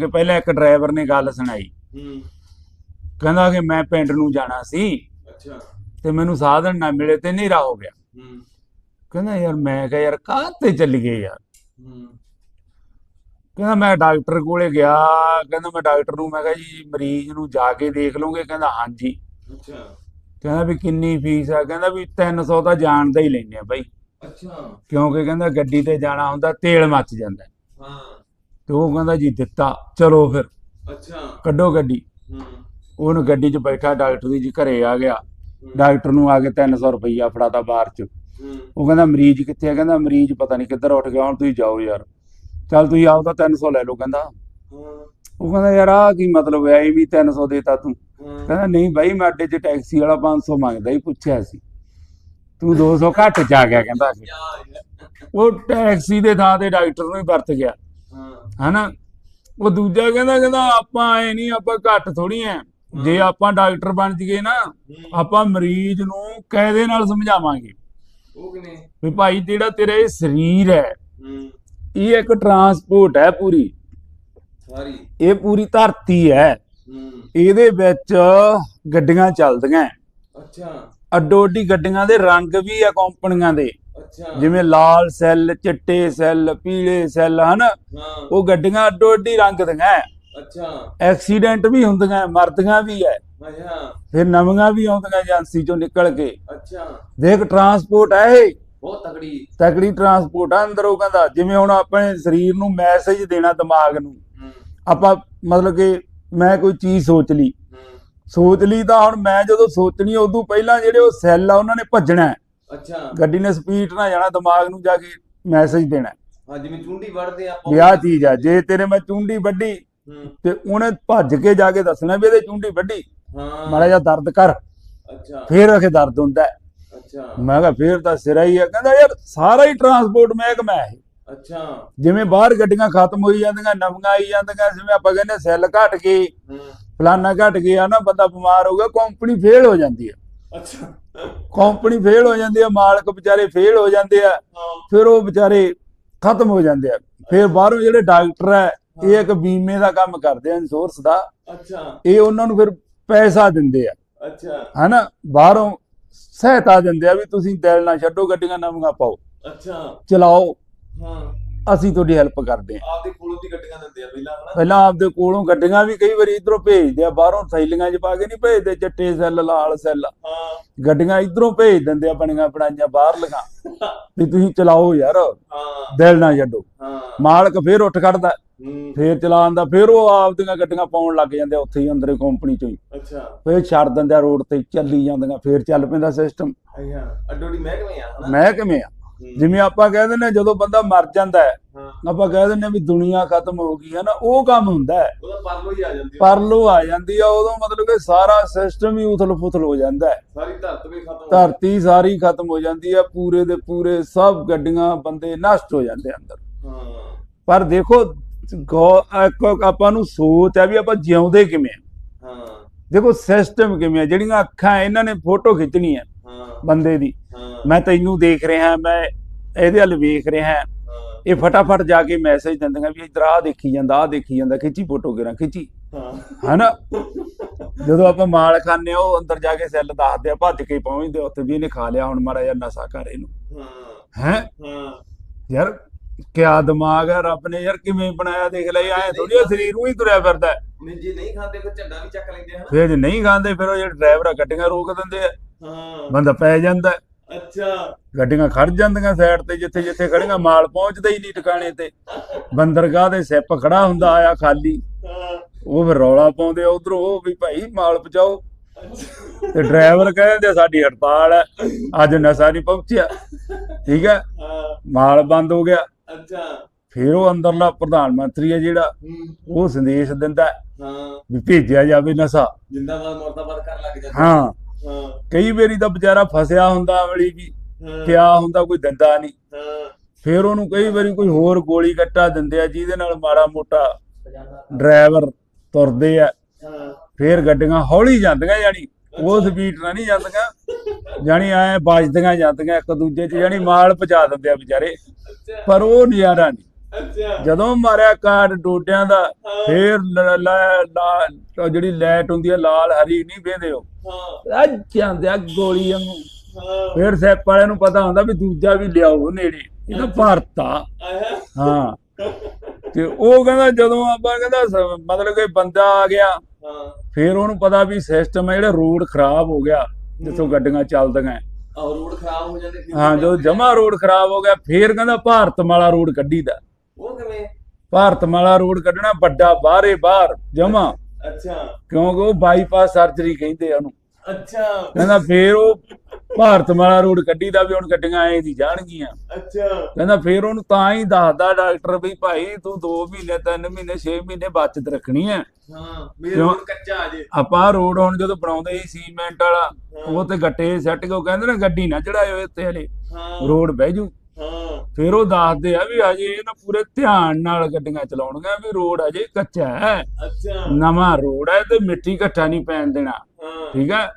ਕਿ ਪਹਿਲਾਂ ਇੱਕ ਡਰਾਈਵਰ ਨੇ ਗੱਲ ਸੁਣਾਈ। ਹੂੰ। ਕਹਿੰਦਾ ਕਿ ਮੈਂ ਪਿੰਡ ਨੂੰ ਜਾਣਾ ਸੀ। ਅੱਛਾ। ਤੇ ਮੈਨੂੰ ਸਾਧਨ ਨਾ ਮਿਲੇ ਤੇ ਹਨੇਰਾ ਹੋ ਗਿਆ। ਹੂੰ। ਕਹਿੰਦਾ ਯਾਰ ਮੈਂ ਕਿਹਾ ਯਾਰ ਕਾਹ ਤੇ ਚੱਲ ਗਏ ਯਾਰ? ਹੂੰ। ਕਹਿੰਦਾ ਮੈਂ ਡਾਕਟਰ ਕੋਲੇ ਗਿਆ। ਕਹਿੰਦਾ ਮੈਂ ਡਾਕਟਰ ਨੂੰ ਮੈਂ ਕਿਹਾ ਜੀ ਮਰੀਜ਼ ਨੂੰ ਜਾ ਕੇ ਦੇਖ ਲਓਗੇ? ਕਹਿੰਦਾ ਹਾਂਜੀ। ਅੱਛਾ। ਕਹਿੰਦਾ ਵੀ ਕਿੰਨੀ ਫੀਸ ਆ? ਕਹਿੰਦਾ ਵੀ 300 ਤਾਂ ਜਾਣ ਦਾ ਹੀ ਲੈਣੇ ਆ ਬਾਈ। ਅੱਛਾ। ਕਿਉਂਕਿ ਕਹਿੰਦਾ ਗੱਡੀ ਤੇ ਜਾਣਾ ਹੁੰਦਾ ਤੇਲ ਮੱਚ ਜਾਂਦਾ। ਹਾਂ। ਤੇ ਉਹ ਕਹਿੰਦਾ ਜੀ ਦਿੱਤਾ ਚਲੋ ਫਿਰ। ਅੱਛਾ। ਕੱਢੋ ਗੱਡੀ। ਹੂੰ। ਉਹਨੂੰ ਗੱਡੀ 'ਚ ਬੈਠਾ ਡਾਕਟਰ ਦੀ ਜੀ ਘਰੇ ਆ ਗਿਆ। ਡਾਕਟਰ ਨੂੰ ਆ ਕੇ 300 ਰੁਪਈਆ ਫੜਾਤਾ ਬਾਹਰ 'ਚ। ਉਹ ਕਹਿੰਦਾ ਮਰੀਜ਼ ਕਿੱਥੇ ਆ? ਕਹਿੰਦਾ ਮਰੀਜ਼ ਪਤਾ ਨਹੀਂ ਕਿੱਧਰ ਉੱਠ ਗਿਆ ਹੁਣ ਤੁਸੀਂ ਜਾਓ ਯਾਰ। ਚੱਲ ਤੁਸੀਂ ਆਪਦਾ 300 ਲੈ ਲਓ ਕਹਿੰਦਾ। ਉਹ ਕਹਿੰਦਾ ਯਾਰ ਆ ਕੀ ਮਤਲਬ ਹੈ? ਇਹ ਵੀ 300 ਦੇਤਾ ਤੂੰ। ਕਹਿੰਦਾ ਨਹੀਂ ਬਾਈ ਮੈਂ ਅੱਡੇ 'ਚ ਟੈਕਸੀ ਵਾਲਾ 500 ਮੰਗਦਾ ਹੀ ਪੁੱਛਿਆ ਸੀ। ਤੂੰ 200 ਘੱਟ 'ਚ ਆ ਗਿਆ ਕਹਿੰਦਾ। ਉਹ ਟੈਕਸੀ ਦੇ ਥਾਂ ਤੇ ਡਾਕਟਰ ਨੂੰ ਹੀ ਵਰਤ ਗਿਆ। ਹਨਾ? ਉਹ ਦੂਜਾ ਕਹਿੰਦਾ ਕਹਿੰਦਾ ਆਪਾਂ ਐ ਨਹੀਂ ਆਪਾਂ ਘੱਟ ਥੋੜੀ ਐ। ਜੇ ਆਪਾਂ ਡਾਕਟਰ ਬਣ ਜੀਏ ਨਾ ਆਪਾਂ ਮਰੀਜ਼ ਨੂੰ ਕਾਇਦੇ ਨਾਲ ਸਮਝਾਵਾਂਗੇ? ਉਹ ਕਿਨੇ ਵੀ ਭਾਈ ਜਿਹੜਾ ਤੇਰਾ ਇਹ ਸਰੀਰ ਹੈ ਇਹ ਇੱਕ ਟਰਾਂਸਪੋਰਟ ਹੈ ਪੂਰੀ। ਸਾਰੀ। ਇਹ ਪੂਰੀ ਧਰਤੀ ਹੈ। ਇਹਦੇ ਵਿੱਚ ਗੱਡੀਆਂ ਚੱਲਦੀਆਂ। ਅੱਛਾ। ਅੱਡੋ ਅੱਡੀ ਗੱਡੀਆਂ ਦੇ ਰੰਗ ਵੀ ਆ ਕੰਪਨੀਆਂ ਦੇ। ਜਿਵੇਂ ਲਾਲ ਸੈੱਲ ਚਿੱਟੇ ਸੈੱਲ ਪੀਲੇ ਸੈੱਲ ਹਨ? ਉਹ ਗੱਡੀਆਂ ਅੱਡੋ ਅੱਡੀ ਰੰਗ ਦੀਆਂ। ਅੱਛਾ। ਐਕਸੀਡੈਂਟ ਵੀ ਹੁੰਦੀਆਂ ਮਰਦੀਆਂ ਵੀ ਹੈ ਅੱਛਾ। ਫਿਰ ਨਵੀਆਂ ਵੀ ਆਉਂਦੀਆਂ ਏਜੰਸੀ ਚੋਂ ਨਿਕਲ ਕੇ। ਅੱਛਾ। ਦੇਖ ਟਰਾਂਸਪੋਰਟ ਇਹ। ਬਹੁਤ ਤਕੜੀ। ਤਕੜੀ ਟਰਾਂਸਪੋਰਟ ਆ ਅੰਦਰ ਉਹ ਕਹਿੰਦਾ। ਜਿਵੇਂ ਹੁਣ ਆਪਣੇ ਸਰੀਰ ਨੂੰ ਮੈਸੇਜ ਦੇਣਾ ਦਿਮਾਗ ਨੂੰ। ਆਪਾਂ ਮਤਲਬ ਕਿ ਮੈਂ ਕੋਈ ਚੀਜ਼ ਸੋਚ ਲਈ। ਸੋਚ ਲਈ ਤਾਂ ਹੁਣ ਮੈਂ ਜਦੋਂ ਸੋਚਣੀ ਉਦੋਂ ਪਹਿਲਾਂ ਜਿਹੜੇ ਉਹ ਸੈੱਲ ਆ ਉਹਨਾਂ ਨੇ ਭੱਜਣਾ। ਹੈ। ਅੱਛਾ। ਗੱਡੀ ਨੇ ਸਪੀਡ ਨਾਲ ਜਾਣਾ ਦਿਮਾਗ ਨੂੰ ਜਾ ਕੇ ਮੈਸੇਜ ਦੇਣਾ। ਹੈ ਜਿਵੇਂ ਚੁੰਡੀ ਵੜਦੇ ਆਪਾਂ ਵੀ ਆਹ ਚੀਜ਼ ਆ ਜੇ ਤੇਰੇ ਮੈਂ ਚੁੰਡੀ ਵੱਢੀ ਹੂੰ। ਤੇ ਉਹਨੇ ਭੱਜ ਕੇ ਜਾ ਕੇ ਦੱਸਣਾ ਵੀ ਇਹਦੇ ਚੁੰਡੀ ਵੱਢੀ। ਹਾਂ। ਮਾੜਾ ਜਿਹਾ ਦਰਦ ਕਰ। ਅੱਛਾ। ਫੇਰ ਅਖੇ ਦਰਦ ਹੁੰਦਾ। ਅੱਛਾ। ਮੈਂ ਕਿਹਾ ਫੇਰ ਤਾਂ ਸਿਰਾ ਹੀ ਆ। ਕਹਿੰਦਾ ਯਾਰ ਸਾਰਾ ਹੀ ਟਰਾਂਸਪੋਰਟ ਮਹਿਕਮਾ ਹੈ। ਅੱਛਾ। ਜਿਵੇਂ ਬਾਹਰ ਗੱਡੀਆਂ ਖਤਮ ਹੋਈ ਜਾਂਦੀਆਂ ਨਵੀਆਂ ਆਈ ਜਾਂਦੀਆਂ ਜਿਵੇਂ ਆਪਾਂ ਕਹਿੰਦੇ ਸੈੱਲ ਘਟ ਗਏ ਹੂੰ। ਫਲਾਨਾ ਘਟ ਗਿਆ ਨਾ ਬੰਦਾ ਬਿਮਾਰ ਹੋ ਗਿਆ ਕੰਪਨੀ ਫੇਲ ਹੋ ਜਾਂਦੀ ਹੈ। ਅੱਛਾ। ਕੰਪਨੀ ਫੇਲ ਹੋ ਜਾਂਦੀ ਹੈ ਮਾਲਕ ਵਿਚਾਰੇ ਫੇਲ ਹੋ ਜਾਂਦੇ ਆ ਫਿਰ ਉਹ ਵਿਚਾਰੇ ਖਤਮ ਹੋ ਜਾਂਦੇ ਆ। ਫਿਰ ਬਾਹਰੋਂ ਜਿਹੜੇ ਡਾਕਟਰ ਹੈ ਇਹ ਇੱਕ ਬੀਮੇ ਦਾ ਕੰਮ ਕਰਦੇ ਆ ਇੰਸ਼ੋਰੈਂਸ ਦਾ। ਅੱਛਾ। ਇਹ ਉਹਨਾਂ ਨੂੰ ਫਿਰ ਪੈਸਾ ਦਿੰਦੇ ਆ। ਅੱਛਾ। ਹਨਾ? ਬਾਹਰੋਂ ਸਹਾਇਤਾ ਦਿੰਦੇ ਆ ਵੀ ਤੁਸੀਂ ਦਿਲ ਨਾ ਛੱਡੋ ਗੱਡੀਆਂ ਨਵੀਆਂ ਪਾਓ। ਅੱਛਾ। ਚਲਾਓ। ਹਾਂ। ਅਸੀਂ ਤੁਹਾਡੀ ਹੈਲਪ ਕਰਦੇ ਆ ਆਪਦੇ ਕੋਲੋਂ ਦੀ ਗੱਡੀਆਂ ਦਿੰਦੇ ਆ ਪਹਿਲਾਂ ਹਨਾ? ਪਹਿਲਾਂ ਆਪਦੇ ਕੋਲੋਂ ਗੱਡੀਆਂ ਵੀ ਕਈ ਵਾਰੀ ਇਧਰੋਂ ਭੇਜਦੇ ਆ ਬਾਹਰੋਂ ਥੈਲੀਆਂ 'ਚ ਪਾ ਕੇ ਨਹੀਂ ਭੇਜਦੇ ਚਿੱਟੇ ਸੈੱਲ ਲਾਲ ਸੈੱਲ। ਹਾਂ। ਗੱਡੀਆਂ ਇਧਰੋਂ ਭੇਜ ਦਿੰਦੇ ਆ ਬਣੀਆਂ ਬਣਾਈਆਂ ਬਾਹਰ ਲਗਾ ਵੀ ਤੁਸੀਂ ਚਲਾਓ ਯਾਰ ਹਾਂ। ਦਿਲ ਨਾ ਛੱਡੋ। ਹਾਂ। ਮਾਲਕ ਫੇਰ ਉੱਠ ਖੜਦਾ ਹੂੰ। ਫੇਰ ਚਲਾਉਣ ਦਾ ਫੇਰ ਉਹ ਆਪਦੀਆਂ ਗੱਡੀਆਂ ਪਾਉਣ ਲੱਗ ਜਾਂਦੇ ਉੱਥੇ ਹੀ ਅੰਦਰੇ ਕੰਪਨੀ ਚੋਂ ਹੀ। ਅੱਛਾ। ਫੇਰ ਛੱਡ ਦਿੰਦੇ ਆ ਰੋਡ ਤੇ ਚੱਲੀ ਜਾਂਦੀਆਂ ਫੇਰ ਚੱਲ ਪੈਂਦਾ ਸਿਸਟਮ ਅੱਛਾ ਅੱਡੋ ਦੀ ਮਹਿਕਮੇ ਆ ਹਨਾ? ਮੈਂ ਕਿਵੇਂ ਆ? ਹੂੰ, ਜਿਵੇਂ ਆਪਾਂ ਕਹਿ ਦਿੰਦੇ ਹਾਂ, ਜਦੋਂ ਬੰਦਾ ਮਰ ਜਾਂਦਾ ਹੈ ਹਾਂ। ਆਪਾਂ ਕਹਿ ਦਿੰਦੇ ਹਾਂ ਵੀ ਦੁਨੀਆ ਖਤਮ ਹੋ ਗਈ ਹੈ ਨਾ ਉਹ ਕੰਮ ਹੁੰਦਾ ਹੈ। ਉਹਦਾ ਪਰਲੋ ਹੀ ਆ ਜਾਂਦੀ। ਪਰਲੋ ਆ ਜਾਂਦੀ ਆ ਉਦੋਂ ਮਤਲਬ ਕਿ ਸਾਰਾ ਸਿਸਟਮ ਹੀ ਉਥਲ-ਫੁਥਲ ਹੋ ਜਾਂਦਾ ਹੈ। ਸਾਰੀ ਧਰਤ ਵੀ ਖਤਮ ਹੋ ਧਰਤੀ ਸਾਰੀ ਖਤਮ ਹੋ ਜਾਂਦੀ ਹੈ ਪੂਰੇ ਦੇ ਪੂਰੇ ਸਭ ਗੱਡੀਆਂ ਬੰਦੇ ਨਸ਼ਟ ਹੋ ਜਾਂਦੇ ਅੰਦਰ। ਹਾਂ। ਪਰ ਦੇਖੋ ਆਪਾਂ ਨੂੰ ਸੋਚ ਹੈ ਵੀ ਆਪਾਂ ਜਿਉਂਦੇ ਕਿਵੇਂ ਹਾਂ। ਦੇਖੋ ਸਿਸਟਮ ਕਿਵੇਂ ਆ ਜਿਹੜੀਆਂ ਅੱਖਾਂ ਇਹਨਾਂ ਨੇ ਫੋਟੋ ਖਿੱਚਣੀ ਹੈ ਹਾਂ ਬੰਦੇ ਦੀ। ਮੈਂ ਤੈਨੂੰ ਦੇਖ ਰਿਹਾ ਮੈਂ ਇਹਦੇ ਵੱਲ ਵੇਖ ਰਿਹਾ। ਇਹ ਫਟਾਫਟ ਜਾ ਕੇ ਮੈਸੇਜ ਦਿੰਦੀਆਂ ਵੀ ਇਧਰ ਆ ਦੇਖੀ ਜਾਂਦਾ ਆ ਦੇਖੀ ਜਾਂਦਾ ਖਿੱਚੀ ਫੋਟੋ ਕਰਾਂ ਖਿੱਚੀ। ਹਾਂ। ਹਨਾ? ਜਦੋਂ ਆਪਾਂ ਮਾਲ ਆ ਉਹ ਅੰਦਰ ਜਾ ਕੇ ਸੈੱਲ ਦੱਸਦੇ ਆ ਭੱਜ ਕੇ ਪਹੁੰਚਦੇ ਉੱਥੇ ਵੀ ਇਹਨੇ ਖਾ ਲਿਆ ਹੁਣ ਮਾੜਾ ਜਿਹਾ ਨਸ਼ਾ ਕਰ ਇਹਨੂੰ। ਹਾਂ। ਹੈ? ਹਾਂ। ਯਾਰ ਕਿਆ ਦਿਮਾਗ ਹੈ ਰੱਬ ਨੇ ਯਾਰ ਕਿਵੇਂ ਬਣਾਇਆ ਦੇਖ ਲੈ ਐ ਥੋੜੀ ਸਰੀਰ ਨੂੰ ਹੀ ਤੁਰਿਆ ਫਿਰਦਾ। ਨਹੀਂ ਜੇ ਨਹੀਂ ਖਾਂਦੇ ਫਿਰ ਝੰਡਾ ਵੀ ਚੱਕ ਲੈਂਦੇ ਹਨ ਫਿਰ ਜੇ ਨਹੀਂ ਖਾਂਦੇ ਫਿਰ ਉਹ ਜਿਹੜੇ ਡਰਾਈਵਰ ਆ ਗੱਡੀਆਂ ਰੋਕ ਦਿੰਦੇ ਆ। ਹਾਂ। ਬੰਦਾ ਪੈ ਜਾਂਦਾ। ਅੱਛਾ। ਗੱਡੀਆਂ ਖੜ ਜਾਂਦੀਆਂ ਸਾਈਡ ਤੇ ਜਿੱਥੇ ਜਿੱਥੇ ਖੜੀਆਂ ਮਾਲ ਪਹੁੰਚਦਾ ਹੀ ਨਹੀਂ ਟਿਕਾਣੇ ਤੇ। ਬੰਦਰਗਾਹ ਦੇ ਸਿੱਪ ਖੜਾ ਹੁੰਦਾ ਆਇਆ ਖਾਲੀ। ਉਹ ਫਿਰ ਰੌਲਾ ਪਾਉਂਦੇ ਉਧਰੋਂ ਉਹ ਵੀ ਭਾਈ ਮਾਲ ਪਹੁੰਚਾਓ। ਤੇ ਡਰਾਈਵਰ ਕਹਿੰਦੇ ਸਾਡੀ ਹੜਤਾਲ ਹੈ ਅੱਜ ਨਸ਼ਾ ਨਹੀਂ ਪਹੁੰਚਿਆ। ਠੀਕ ਹੈ? ਮਾਲ ਬੰਦ ਹੋ ਗਿਆ। ਅੱਛਾ। ਫਿਰ ਉਹ ਅੰਦਰਲਾ ਪ੍ਰਧਾਨ ਮੰਤਰੀ ਹੈ ਜਿਹੜਾ ਉਹ ਸੰਦੇਸ਼ ਦਿੰਦਾ ਹੈ ਵੀ ਭੇਜਿਆ ਜਾਵੇ ਨਸ਼ਾ। ਜਿੰਦਾਬਾਦ ਮਰਦਾਬਾਦ ਕਰਨ ਲੱਗ ਜਾਂਦੇ। ਹਾਂ। ਹਾਂ। ਕਈ ਵਾਰੀ ਤਾਂ ਵਿਚਾਰਾ ਫਸਿਆ ਹੁੰਦਾ ਅਮਲੀ ਵੀ ਕਿਆ ਹੁੰਦਾ ਕੋਈ ਦਿੰਦਾ ਨਹੀਂ। ਹਾਂ। ਫਿਰ ਉਹਨੂੰ ਕਈ ਵਾਰੀ ਕੋਈ ਹੋਰ ਗੋਲੀ ਕੱਟਾ ਦਿੰਦੇ ਆ ਜਿਹਦੇ ਨਾਲ ਮਾੜਾ ਮੋਟਾ ਡਰਾਈਵਰ ਤੁਰਦੇ ਆ। ਫਿਰ ਗੱਡੀਆਂ ਹੌਲੀ ਜਾਂਦੀਆਂ ਜਾਨੀ ਉਹ ਸਪੀਡ ਨਾਲ ਨਹੀਂ ਜਾਂਦੀਆਂ ਜਾਨੀ ਐ ਵੱਜਦੀਆਂ ਜਾਂਦੀਆਂ ਇੱਕ ਦੂਜੇ 'ਚ ਜਾਨੀ ਮਾਲ ਪਹੁੰਚਾ ਦਿੰਦੇ ਆ ਵਿਚਾਰੇ। ਪਰ ਉਹ ਨਜ਼ਾਰਾ ਨਹੀਂ। ਜਦੋਂ ਮਾਰਿਆ ਕਾਟ ਡੋਡਿਆਂ ਦਾ ਹਾਂ, ਫੇਰ ਜਿਹੜੀ ਲਾਈਟ ਹੁੰਦੀ ਆ ਲਾਲ ਹਰੀ ਨਹੀਂ ਵੇਂਦੇ ਹੋ ਹਾਂ। ਆ ਜਾਂਦੇ ਆ ਗੋਲੀ ਵਾਂਗੂ। ਹਾਂ। ਫੇਰ ਸੈਪ ਵਾਲਿਆਂ ਨੂੰ ਪਤਾ ਹੁੰਦਾ ਵੀ ਦੂਜਾ ਵੀ ਲਿਆਓ ਨੇੜੇ। ਇਹ ਤਾਂ ਭਾਰਤ ਆ। ਹਾਂ। ਤੇ ਉਹ ਕਹਿੰਦਾ ਜਦੋਂ ਆਪਾਂ ਕਹਿੰਦਾ ਮਤਲਬ ਕਿ ਬੰਦਾ ਆ ਗਿਆ ਹਾਂ। ਫੇਰ ਉਹਨੂੰ ਪਤਾ ਵੀ ਸਿਸਟਮ ਹੈ ਜਿਹੜਾ ਰੋਡ ਖਰਾਬ ਹੋ ਗਿਆ ਜਿੱਥੋਂ ਗੱਡੀਆਂ ਚੱਲਦੀਆਂ ਆਹ ਰੋਡ ਖਰਾਬ ਹੋ ਜਾਂਦੇ ਹਾਂ ਜਦੋਂ ਜਮਾ ਰੋਡ ਖਰਾਬ ਹੋ ਗਿਆ ਫੇਰ ਕਹਿੰਦਾ ਭਾਰਤਮਾਲਾ ਰੋਡ ਕੱਢੀਦਾ ਉਹ ਕਿਵੇਂ? ਭਾਰਤਮਾਲਾ ਰੋਡ ਕੱਢਣਾ ਵੱਡਾ ਬਾਹਰੇ ਬਾਹਰ ਜਮਾ। ਅੱਛਾ। ਕਿਉਂਕਿ ਉਹ ਬਾਈਪਾਸ ਸਰਜਰੀ ਕਹਿੰਦੇ ਆ ਉਹਨੂੰ। ਅੱਛਾ। ਕਹਿੰਦਾ ਫੇਰ ਉਹ ਭਾਰਤਮਾਲਾ ਰੋਡ ਕੱਢੀਦਾ ਵੀ ਹੁਣ ਗੱਡੀਆਂ ਐਂ ਦੀ ਜਾਣਗੀਆਂ। ਅੱਛਾ। ਕਹਿੰਦਾ ਫੇਰ ਉਹਨੂੰ ਤਾਂ ਹੀ ਦੱਸਦਾ ਡਾਕਟਰ ਵੀ ਭਾਈ ਤੂੰ 2 ਮਹੀਨੇ 3 ਮਹੀਨੇ 6 ਮਹੀਨੇ ਬਚਤ ਰੱਖਣੀ ਹੈ ਹਾਂ ਮੇਰੇ ਕਿਉਂ? ਰੋਡ ਕੱਚਾ ਆ ਜੇ। ਆਪਾਂ ਰੋਡ ਹੁਣ ਜਦੋਂ ਬਣਾਉਂਦੇ ਸੀ ਸੀਮੈਂਟ ਵਾਲਾ ਉਹ ਤੇ ਗੱਟੇ ਸੱਟ ਕੇ ਉਹ ਕਹਿੰਦੇ ਨਾ ਗੱਡੀ ਨਾ ਚੜਾਇਓ ਇੱਥੇ ਹਲੇ। ਹਾਂ। ਰੋਡ ਬਹਿ ਜੂ। ਹਾਂ। ਫਿਰ ਉਹ ਦੱਸਦੇ ਆ ਵੀ ਅਜੇ ਇਹ ਨਾ ਪੂਰੇ ਧਿਆਨ ਨਾਲ ਗੱਡੀਆਂ ਚਲਾਉਣੀਆਂ ਵੀ ਰੋਡ ਅਜੇ ਕੱਚਾ ਹੈ। ਅੱਛਾ। ਨਵਾਂ ਰੋਡ ਹੈ ਤੇ ਮਿੱਟੀ ਇਕੱਠਾ ਨਹੀਂ ਪੈਣ ਦੇਣਾ। ਠੀਕ ਹੈ?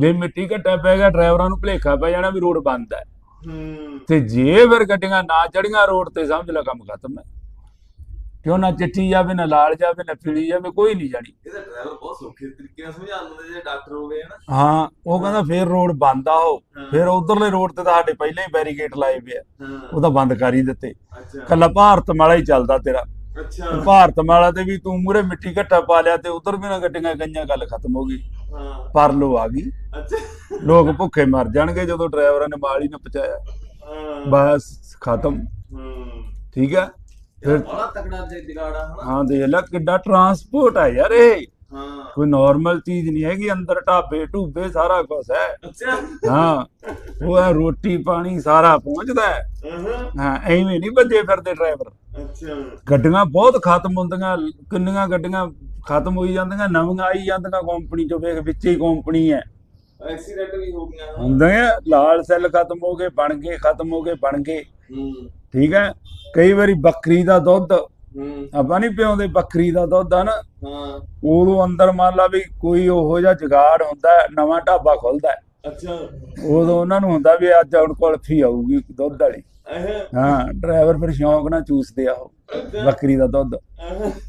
ਜੇ ਮਿੱਟੀ ਇਕੱਠਾ ਪੈ ਗਿਆ ਡਰਾਈਵਰਾਂ ਨੂੰ ਭੁਲੇਖਾ ਪੈ ਜਾਣਾ ਵੀ ਰੋਡ ਬੰਦ ਹੈ। ਹੂੰ। ਤੇ ਜੇ ਫਿਰ ਗੱਡੀਆਂ ਨਾ ਚੜੀਆਂ ਰੋਡ ਤੇ ਸਮਝ ਲੈ ਕੰਮ ਖਤਮ ਹੈ। ਕਿਉਂ ਨਾ ਚਿੱਟੀ ਜਾਵੇ ਨਾ ਲਾਲ ਜਾਵੇ ਨਾ ਪੀਲੀ ਜਾਵੇ ਕੋਈ ਨਹੀਂ ਜਾਣੀ। ਇਹਦਾ ਡਰਾਈਵਰ ਬਹੁਤ ਸੌਖੇ ਤਰੀਕੇ ਨਾਲ ਸਮਝਾ ਦਿੰਦੇ ਜੇ ਡਾਕਟਰ ਹੋ ਗਏ ਹਨ। ਹਾਂ ਉਹ ਕਹਿੰਦਾ ਫਿਰ ਰੋਡ ਬੰਦ ਆ ਉਹ। ਫਿਰ ਉਧਰਲੇ ਰੋਡ ਤੇ ਤਾਂ ਸਾਡੇ ਪਹਿਲਾਂ ਹੀ ਬੈਰੀਕੇਡ ਲਾਏ ਪਏ ਆ। ਉਹ ਤਾਂ ਬੰਦ ਕਰ ਹੀ ਦਿੱਤੇ। ਅੱਛਾ। ਕੱਲਾ ਭਾਰਤ ਮਾਲਾ ਹੀ ਚੱਲਦਾ ਤੇਰਾ। ਅੱਛਾ। ਭਾਰਤ ਮਾਲਾ ਤੇ ਵੀ ਤੂੰ ਮੂਰੇ ਮਿੱਟੀ ਘੱਟਾ ਪਾ ਲਿਆ ਤੇ ਉਧਰ ਵੀ ਨਾ ਗੱਡੀਆਂ ਗਈਆਂ ਗੱਲ ਖਤਮ ਹੋ ਗਈ। ਹਾਂ। ਪਰਲੋ ਆ ਗਈ। ਅੱਛਾ। ਲੋਕ ਭੁੱਖੇ ਮਰ ਜਾਣਗੇ ਜਦੋਂ ਡਰਾਈਵਰਾਂ ਨੇ ਮਾਲ ਹੀ ਨਾ ਪਹੁੰਚਾਇਆ। ਹਾਂ। ਬਸ ਖਤਮ। ਹੂੰ। ਠੀਕ ਹੈ ਫਿਰ ਬੜਾ ਤਕੜਾ ਜੇ ਜਗਾੜਾ ਹਨਾ? ਹਾਂ ਦੇਖ ਲੈ ਕਿੱਡਾ ਟਰਾਂਸਪੋਰਟ ਹੈ ਯਾਰ ਇਹ। ਹਾਂ। ਕੋਈ ਨਾਰਮਲ ਚੀਜ਼ ਨਹੀਂ ਹੈਗੀ ਅੰਦਰ ਢਾਬੇ ਢੂਬੇ ਸਾਰਾ ਕੁਝ ਹੈ। ਅੱਛਾ। ਹਾਂ ਉਹ ਹੈ ਰੋਟੀ ਪਾਣੀ ਸਾਰਾ ਪਹੁੰਚਦਾ ਹੈ। ਹਾਂ ਐਵੇਂ ਨਹੀਂ ਵੱਜੇ ਫਿਰਦੇ ਡਰਾਈਵਰ ਅੱਛਾ। ਗੱਡੀਆਂ ਬਹੁਤ ਖਤਮ ਹੁੰਦੀਆਂ ਕਿੰਨੀਆਂ ਗੱਡੀਆਂ ਖਤਮ ਹੋਈ ਜਾਂਦੀਆਂ ਨਵੀਆਂ ਆਈ ਜਾਂਦੀਆਂ ਕੰਪਨੀ ਚੋਂ ਵੇਖ ਵਿੱਚ ਹੀ ਕੰਪਨੀ ਹੈ। ਐਕਸੀਡੈਂਟ ਵੀ ਹੋ ਗਿਆ ਹੁੰਦੇ ਆ ਲਾਲ ਸੈੱਲ ਖਤਮ ਹੋ ਗਏ ਬਣ ਗਏ ਖਤਮ ਹੋ ਗਏ ਬਣ ਗਏ। ਹੂੰ। ਠੀਕ ਹੈ? ਕਈ ਵਾਰੀ ਬੱਕਰੀ ਦਾ ਦੁੱਧ ਆਪਾਂ ਨਹੀਂ ਪਿਉਂਦੇ ਬੱਕਰੀ ਦਾ ਦੁੱਧ ਆ ਨਾ ਹਾਂ। ਉਦੋਂ ਅੰਦਰ ਮੰਨ ਲਾ ਵੀ ਕੋਈ ਉਹੋ ਜਿਹਾ ਜੁਗਾੜ ਹੁੰਦਾ ਨਵਾਂ ਢਾਬਾ ਖੁੱਲਦਾ। ਅੱਛਾ। ਉਦੋਂ ਉਹਨਾਂ ਨੂੰ ਹੁੰਦਾ ਵੀ ਅੱਜ ਹੁਣ ਕੁਲਫੀ ਆਊਗੀ ਦੁੱਧ ਵਾਲੀ। ਹਾਂ ਡਰਾਈਵਰ ਫਿਰ ਸ਼ੌਂਕ ਨਾਲ ਚੂਸਦੇ ਆ ਉਹ ਬੱਕਰੀ ਦਾ ਦੁੱਧ।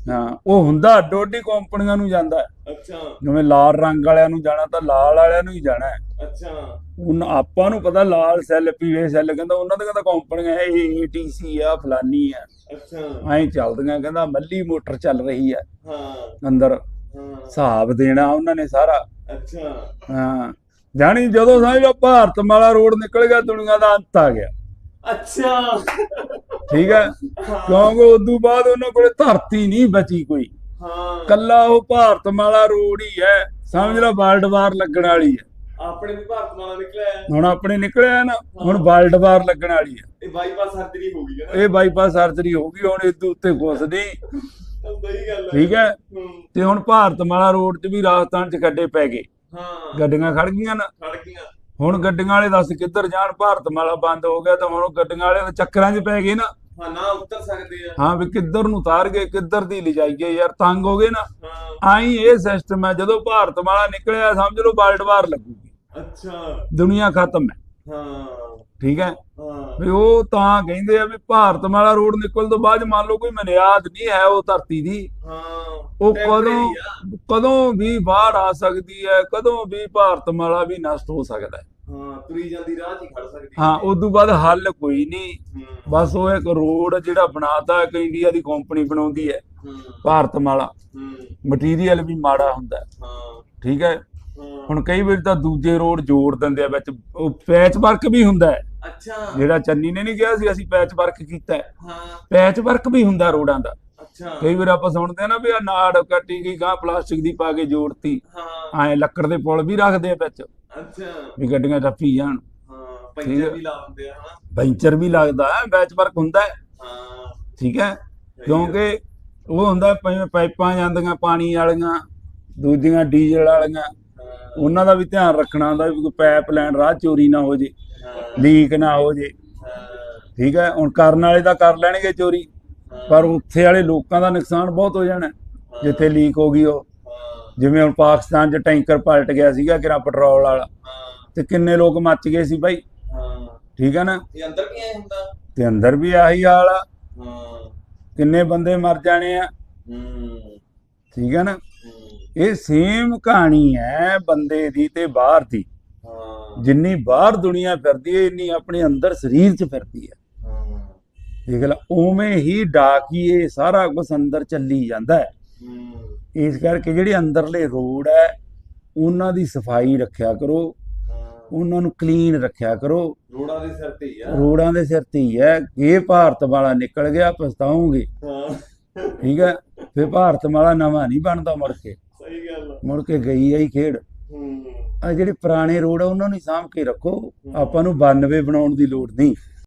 ਹਾਂ ਉਹ ਹੁੰਦਾ ਡੋਡੀ ਕੰਪਨੀਆਂ ਨੂੰ ਜਾਂਦਾ। ਅੱਛਾ। ਜਿਵੇਂ ਲਾਲ ਰੰਗ ਵਾਲਿਆਂ ਨੂੰ ਜਾਣਾ ਤਾਂ ਲਾਲ ਵਾਲਿਆਂ ਨੂੰ ਹੀ ਜਾਣਾ ਹੈ। ਅੱਛਾ। ਹੁਣ ਆਪਾਂ ਨੂੰ ਪਤਾ ਲਾਲ ਸੈੱਲ ਪੀਲੇ ਸੈੱਲ ਕਹਿੰਦਾ ਉਹਨਾਂ ਦੇ ਕਹਿੰਦਾ ਕੰਪਨੀਆਂ ਹੈ ਇਹ ਏਟੀਸੀ ਆ ਫਲਾਨੀ ਆ। ਅੱਛਾ। ਐਂ ਚੱਲਦੀਆਂ ਕਹਿੰਦਾ ਮੱਲੀ ਮੋਟਰ ਚੱਲ ਰਹੀ ਆ। ਹਾਂ। ਅੰਦਰ ਹਾਂ। ਹਿਸਾਬ ਦੇਣਾ ਉਹਨਾਂ ਨੇ ਸਾਰਾ। ਅੱਛਾ। ਹਾਂ। ਜਾਣੀ ਜਦੋਂ ਸਮਝ ਲਓ ਭਾਰਤ ਮਾਲਾ ਰੋਡ ਨਿਕਲ ਗਿਆ ਦੁਨੀਆ ਦਾ ਅੰਤ ਆ ਗਿਆ। ਅੱਛਾ। ਠੀਕ ਹੈ। ਕਿਉਂਕਿ ਉਦੋਂ ਬਾਅਦ ਉਹਨਾਂ ਕੋਲੇ ਧਰਤੀ ਨਹੀਂ ਬਚੀ ਕੋਈ। ਹਾਂ। ਕੱਲਾ ਉਹ ਭਾਰਤ ਮਾਲਾ ਰੋਡ ਹੀ ਹੈ। ਸਮਝ ਲਓ ਵਰਲਡ ਵਾਰ ਲੱਗਣ ਵਾਲੀ ਹੈ। ਆਪਣੇ ਵੀ ਭਾਰਤ ਮਾਲਾ ਨਿਕਲਿਆ ਹੈ। ਹੁਣ ਆਪਣੇ ਨਿਕਲਿਆ ਨਾ ਹੁਣ ਵਰਲਡ ਵਾਰ ਲੱਗਣ ਵਾਲੀ ਹੈ। ਇਹ ਬਾਈਪਾਸ ਸਰਜਰੀ ਹੋ ਗਈ ਹੈ ਇਹ ਬਾਈਪਾਸ ਸਰਜਰੀ ਹੋ ਗਈ ਹੁਣ ਇਹਦੇ ਉੱਤੇ ਕੁਛ ਨਹੀਂ। ਸਹੀ ਗੱਲ ਹੈ। ਠੀਕ ਹੈ? ਤੇ ਹੁਣ ਭਾਰਤ ਮਾਲਾ ਰੋਡ 'ਚ ਵੀ ਰਾਜਸਥਾਨ 'ਚ ਗੱਡੇ ਪੈ ਗਏ। ਹਾਂ। ਗੱਡੀਆਂ ਖੜ ਗਈਆਂ ਨਾ। ਖੜ ਗਈਆਂ। ਹੁਣ ਗੱਡੀਆਂ ਵਾਲੇ ਦੱਸ ਕਿੱਧਰ ਜਾਣ ਭਾਰਤ ਮਾਲਾ ਬੰਦ ਹੋ ਗਿਆ ਤਾਂ ਹੁਣ ਗੱਡੀਆਂ ਵਾਲੇ ਦੇ ਚੱਕਰਾਂ 'ਚ ਪੈ ਗਏ ਨਾ। ਹਾਂ ਨਾ ਉਤਰ ਸਕਦੇ ਆ। ਹਾਂ ਵੀ ਕਿੱਧਰ ਨੂੰ ਉਤਾਰ ਗਏ ਕਿੱਧਰ ਦੀ ਲਿਜਾਈਏ ਯਾਰ ਤੰਗ ਹੋ ਗਏ ਨਾ। ਆਈ ਇਹ ਸਿਸਟਮ ਹੈ ਜਦੋਂ ਭਾਰਤ ਮਾਲਾ ਨਿਕਲਿਆ ਸਮਝ ਲਓ ਵਰਲਡ ਵਾਰ ਲੱਗੂਗੀ। ਅੱਛਾ। ਦੁਨੀਆ ਖਤਮ ਹੈ। ਹਾਂ। ਠੀਕ ਹੈ? ਵੀ ਉਹ ਤਾਂ ਕਹਿੰਦੇ ਆ ਵੀ ਭਾਰਤ ਮਾਲਾ ਰੋਡ ਨਿਕਲ ਤੋਂ ਬਾਅਦ ਮੰਨ ਲਓ ਕੋਈ ਮਨਿਆਦ ਨਹੀਂ ਹੈ ਉਹ ਧਰਤੀ ਦੀ। ਹਾਂ। ਉਹ ਕਦੋਂ। ਕਦੋਂ ਵੀ ਬਾਹਰ ਆ ਸਕਦੀ ਹੈ ਕਦੋਂ ਵੀ ਭਾਰਤ ਮਾਲਾ ਵੀ ਨਸ਼ਟ ਹੋ ਸਕਦਾ ਹੈ। ਹਾਂ ਤੁਰੀ ਜਾਂਦੀ ਰਾਹ 'ਚ ਖੜ ਸਕਦੀ ਹਾਂ ਉਦੋਂ ਬਾਅਦ ਹੱਲ ਕੋਈ ਨਹੀਂ। ਬਸ ਉਹ ਇੱਕ ਰੋਡ ਜਿਹੜਾ ਬਣਾਤਾ ਇੱਕ ਇੰਡੀਆ ਦੀ ਕੰਪਨੀ ਬਣਾਉਂਦੀ ਹੈ। ਭਾਰਤ ਮਾਲਾ ਮਟੀਰੀਅਲ ਵੀ ਮਾੜਾ ਹੁੰਦਾ ਹੈ, ਠੀਕ ਹਾਂ? ਹੁਣ ਕਈ ਵਾਰ ਤਾਂ ਦੂਜੇ ਰੋਡ ਜੋੜ ਦਿੰਦੇ ਆ ਵਿੱਚ। ਉਹ ਪੈਚ ਵਰਕ ਵੀ ਹੁੰਦਾ ਹੈ। ਅੱਛਾ। ਜਿਹੜਾ ਚੰਨੀ ਨੇ ਨਹੀਂ ਕਿਹਾ ਸੀ ਅਸੀਂ ਪੈਚ ਵਰਕ ਕੀਤਾ ਹੈ। ਹਾਂ। ਪੈਚ ਵਰਕ ਵੀ ਹੁੰਦਾ ਰੋਡਾਂ ਦਾ। ਅੱਛਾ। ਕਈ ਵਾਰ ਆਪਾਂ ਸੁਣਦੇ ਆ ਨਾ ਵੀ ਆ ਨਾੜ ਕੱਟੀ ਗਈ ਗਾਂ ਪਲਾਸਟਿਕ ਦੀ ਪਾ ਕੇ ਜੋੜਤੀ। ਹਾਂ। ਐ ਲੱਕੜ ਦੇ ਪੁਲ ਵੀ ਰੱਖਦੇ ਆ ਵਿੱਚ। ਅੱਛਾ। ਵੀ ਗੱਡੀਆਂ ਟੱਪੀ ਜਾਣ। ਹਾਂ ਹੈ। ਵੀ ਲਾ ਦਿੰਦੇ ਆ ਹਨਾ ਪੈਂਚਰ ਵੀ ਲੱਗਦਾ ਹੈ ਪੈਚ ਵਰਕ ਹੁੰਦਾ ਹੈ। ਹਾਂ। ਠੀਕ ਹੈ। ਕਿਉਂਕਿ ਉਹ ਹੁੰਦਾ ਪਾਈਪਾਂ ਜਾਂਦੀਆਂ ਪਾਣੀ ਵਾਲੀਆਂ ਦੂਜੀਆਂ ਡੀਜ਼ਲ ਵਾਲੀਆਂ। ਉਹਨਾਂ ਦਾ ਵੀ ਧਿਆਨ ਰੱਖਣਾ ਹੁੰਦਾ ਵੀ ਕੋਈ ਪਾਈਪ ਲਾਈਨ ਰਾਹ ਚੋਰੀ ਨਾ ਹੋ ਜੇ ਲੀਕ ਨਾ ਹੋ ਜੇ। ਠੀਕ ਹੈ ਹੁਣ ਕਰਨ ਵਾਲੇ ਤਾਂ ਕਰ ਲੈਣਗੇ ਚੋਰੀ ਪਰ ਉੱਥੇ ਵਾਲੇ ਲੋਕਾਂ ਦਾ ਨੁਕਸਾਨ ਬਹੁਤ ਹੋ ਜਾਣਾ। ਜਿੱਥੇ ਲੀਕ ਹੋ ਗਈ ਉਹ। ਜਿਵੇਂ ਹੁਣ ਪਾਕਿਸਤਾਨ 'ਚ ਟੈਂਕਰ ਪਲਟ ਗਿਆ ਸੀਗਾ ਕਿਰਾ ਪੈਟਰੋਲ ਵਾਲਾ। ਤੇ ਕਿੰਨੇ ਲੋਕ ਮੱਚ ਗਏ ਸੀ ਹਾਂ। ਠੀਕ ਹੈ ਨਾ? ਇਹ ਅੰਦਰ ਵੀ ਐ ਹੁੰਦਾ? ਤੇ ਅੰਦਰ ਵੀ ਆਹੀ ਹਾਲ ਆ। ਕਿੰਨੇ ਬੰਦੇ ਮਰ ਜਾਣੇ ਆ। ਠੀਕ ਹੈ ਨਾ? ਇਹ ਸੇਮ ਕਹਾਣੀ ਹੈ ਬੰਦੇ ਦੀ ਤੇ ਬਾਹਰ ਦੀ। ਜਿੰਨੀ ਬਾਹਰ ਦੁਨੀਆ ਫਿਰਦੀ ਹੈ ਇੰਨੀ ਆਪਣੇ ਅੰਦਰ ਸਰੀਰ 'ਚ ਫਿਰਦੀ ਹੈ। ਦੇਖ ਲੈ ਉਵੇਂ ਹੀ ਡਾਕੀਏ ਸਾਰਾ ਕੁਝ ਅੰਦਰ ਚੱਲੀ ਜਾਂਦਾ ਹੈ। ਇਸ ਕਰਕੇ ਜਿਹੜੇ ਅੰਦਰਲੇ ਰੋਡ ਹੈ ਉਹਨਾਂ ਦੀ ਸਫ਼ਾਈ ਰੱਖਿਆ ਕਰੋ। ਉਹਨਾਂ ਨੂੰ ਕਲੀਨ ਰੱਖਿਆ ਕਰੋ। ਰੋੜਾ ਦੇ ਸਿਰ ਤੇ ਹੀ ਆ। ਰੋਡਾਂ ਦੇ ਸਿਰ ਤੇ ਹੀ ਹੈ। ਇਹ ਭਾਰਤ ਵਾਲਾ ਨਿਕਲ ਗਿਆ ਪਛਤਾਓਗੇ। ਹਾਂ। ਠੀਕ ਹੈ। ਫਿਰ ਭਾਰਤ ਵਾਲਾ ਨਵਾਂ ਨਹੀਂ ਬਣਦਾ ਮੁੜ ਕੇ। ਸਹੀ ਗੱਲ ਆ। ਮੁੜ ਕੇ ਗਈ ਆਈ ਖੇਡ। ਹੂੰ। ਆ ਜਿਹੜੇ ਪੁਰਾਣੇ ਰੋਡ ਆ ਉਹਨਾਂ ਨੂੰ ਹੀ ਸਾਂਭ ਕੇ ਰੱਖੋ। ਆਪਾਂ ਨੂੰ 92 ਬਣਾਉਣ ਦੀ ਲੋੜ ਨਹੀਂ।